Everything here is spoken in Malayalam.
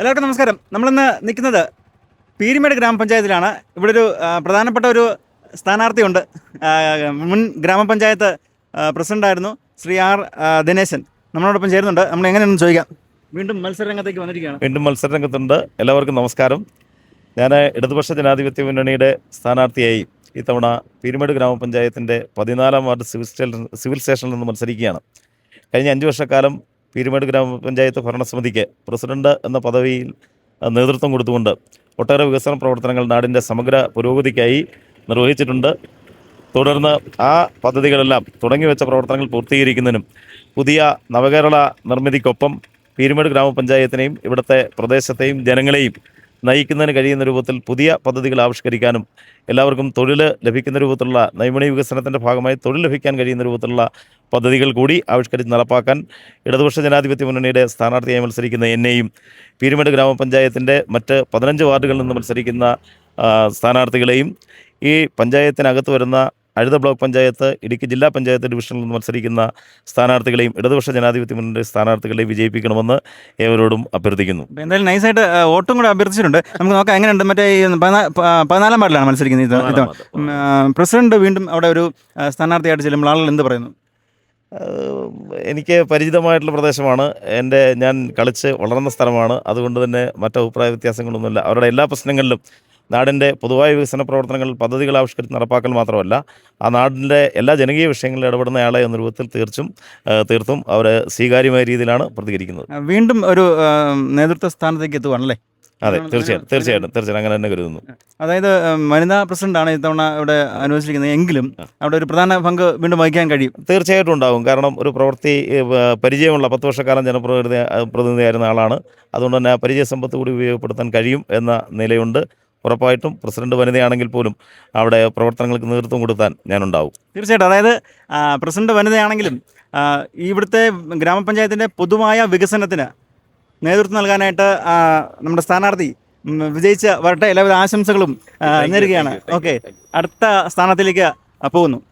എല്ലാവർക്കും നമസ്കാരം. നമ്മളിന്ന് നിൽക്കുന്നത് പീരിമേട് ഗ്രാമപഞ്ചായത്തിലാണ്. ഇവിടെ ഒരു പ്രധാനപ്പെട്ട ഒരു സ്ഥാനാർത്ഥിയുണ്ട്. മുൻ ഗ്രാമപഞ്ചായത്ത് പ്രസിഡന്റായിരുന്നു ശ്രീ ആർ ദിനേശൻ. നമ്മളോടൊപ്പം ചേരുന്നുണ്ട്. നമ്മൾ എങ്ങനെയാണെന്ന് ചോദിക്കാം. വീണ്ടും മത്സരരംഗത്തേക്ക് വന്നിരിക്കുകയാണ്. വീണ്ടും മത്സരരംഗത്തുണ്ട്. എല്ലാവർക്കും നമസ്കാരം. ഞാൻ ഇടതുപക്ഷ ജനാധിപത്യ മുന്നണിയുടെ സ്ഥാനാർത്ഥിയായി ഇത്തവണ പീരുമേട് ഗ്രാമപഞ്ചായത്തിന്റെ പതിനാലാം വാർഡ് സിവിൽ സ്റ്റേഷൻ സിവിൽ സ്റ്റേഷനിൽ നിന്ന് മത്സരിക്കുകയാണ്. കഴിഞ്ഞ അഞ്ച് വർഷക്കാലം പീരുമേട് ഗ്രാമപഞ്ചായത്ത് ഭരണസമിതിക്ക് പ്രസിഡന്റ് എന്ന പദവിയിൽ നേതൃത്വം കൊടുത്തുകൊണ്ട് ഒട്ടേറെ വികസന പ്രവർത്തനങ്ങൾ നാടിന്റെ സമഗ്ര പുരോഗതിക്കായി നിർവഹിച്ചിട്ടുണ്ട്. തുടർന്ന് ആ പദ്ധതികളെല്ലാം തുടങ്ങിവെച്ച പ്രവർത്തനങ്ങൾ പൂർത്തീകരിക്കുന്നതിനും പുതിയ നവകേരള നിർമ്മിതിക്കൊപ്പം പീരുമേട് ഗ്രാമപഞ്ചായത്തിനെയും ഇവിടുത്തെ പ്രദേശത്തെയും ജനങ്ങളെയും നയിക്കുന്നതിന് കഴിയുന്ന രൂപത്തിൽ പുതിയ പദ്ധതികൾ ആവിഷ്കരിക്കാനും എല്ലാവർക്കും തൊഴിൽ ലഭിക്കുന്ന രൂപത്തിലുള്ള നൈപുണി വികസനത്തിന്റെ ഭാഗമായി തൊഴിൽ ലഭിക്കാൻ കഴിയുന്ന രൂപത്തിലുള്ള പദ്ധതികൾ കൂടി ആവിഷ്കരിച്ച് നടപ്പാക്കാൻ ഇടതുപക്ഷ ജനാധിപത്യ മുന്നണിയുടെ സ്ഥാനാർത്ഥിയായി മത്സരിക്കുന്ന എന്നെയും പീരുമേട് ഗ്രാമപഞ്ചായത്തിന്റെ മറ്റ് പതിനഞ്ച് വാർഡുകളിൽ നിന്ന് മത്സരിക്കുന്ന സ്ഥാനാർത്ഥികളെയും ഈ പഞ്ചായത്തിനകത്ത് വരുന്ന അഴുത ബ്ലോക്ക് പഞ്ചായത്ത് ഇടുക്കി ജില്ലാ പഞ്ചായത്ത് ഡിവിഷനിൽ നിന്ന് മത്സരിക്കുന്ന സ്ഥാനാർത്ഥികളെയും ഇടതുപക്ഷ ജനാധിപത്യ മുന്നണി സ്ഥാനാർത്ഥികളെയും വിജയിപ്പിക്കണമെന്ന് ഏവരോടും അഭ്യർത്ഥിക്കുന്നു. എന്തായാലും നൈസായിട്ട് വോട്ടും കൂടെ അഭ്യർത്ഥിച്ചിട്ടുണ്ട്. നമുക്ക് നോക്കാം എങ്ങനെയുണ്ട്? മറ്റേ പതിനാലാം വാർഡിലാണ് മത്സരിക്കുന്നത് പ്രസിഡന്റ് വീണ്ടും അവിടെ ഒരു സ്ഥാനാർത്ഥിയായിട്ട് ചെല്ലുമ്പോൾ ആളുകൾ എന്ത് പറയുന്നു? എനിക്ക് പരിചിതമായിട്ടുള്ള പ്രദേശമാണ്. എന്റെ ഞാൻ കളിച്ച് വളർന്ന സ്ഥലമാണ്. അതുകൊണ്ട് തന്നെ മറ്റു അഭിപ്രായ വ്യത്യാസങ്ങളൊന്നുമില്ല. അവരുടെ എല്ലാ പ്രശ്നങ്ങളിലും നാടിന്റെ പൊതുവായ വികസന പ്രവർത്തനങ്ങൾ പദ്ധതികൾ ആവിഷ്കരിച്ച് നടപ്പാക്കൽ മാത്രമല്ല ആ നാടിന്റെ എല്ലാ ജനകീയ വിഷയങ്ങളിലും ഇടപെടുന്നയാളെ എന്ന രൂപത്തിൽ തീർച്ചും തീർത്തും അവർ സ്വീകാര്യമായ രീതിയിലാണ് പ്രതികരിക്കുന്നത്. വീണ്ടും ഒരു നേതൃത്വ സ്ഥാനത്തേക്ക് എത്തുവാണല്ലേ അതെ തീർച്ചയായിട്ടും തീർച്ചയായിട്ടും തീർച്ചയായിട്ടും അങ്ങനെ തന്നെ കരുതുന്നു. അതായത് വനിതാ പ്രസിഡന്റാണ് ഇത്തവണ ഇവിടെ അനുവദിച്ചിരിക്കുന്നത്. എങ്കിലും അവിടെ ഒരു പ്രധാന പങ്ക് വീണ്ടും വഹിക്കാൻ കഴിയും. തീർച്ചയായിട്ടും ഉണ്ടാകും. കാരണം ഒരു പ്രവൃത്തി പരിചയമുള്ള പത്ത് വർഷക്കാലം ജനപ്രതിനിധി പ്രതിനിധിയായിരുന്ന ആളാണ്. അതുകൊണ്ട് തന്നെ ആ പരിചയ സമ്പത്ത് കൂടി ഉപയോഗപ്പെടുത്താൻ കഴിയും എന്ന നിലയുണ്ട്. ഉറപ്പായിട്ടും പ്രസിഡന്റ് വനിതയാണെങ്കിൽ പോലും അവിടെ പ്രവർത്തനങ്ങൾക്ക് നേതൃത്വം കൊടുത്താൻ ഞാനുണ്ടാവും. തീർച്ചയായിട്ടും. അതായത് പ്രസിഡന്റ് വനിതയാണെങ്കിലും ഇവിടുത്തെ ഗ്രാമപഞ്ചായത്തിന്റെ പൊതുവായ വികസനത്തിന് നേതൃത്വം നൽകാനായിട്ട് നമ്മുടെ സ്ഥാനാർത്ഥി വിജയിച്ച വരട്ടെ എല്ലാവിധ ആശംസകളും നേരുകയാണ്. ഓക്കെ. അടുത്ത സ്ഥാനത്തിലേക്ക് പോകുന്നു.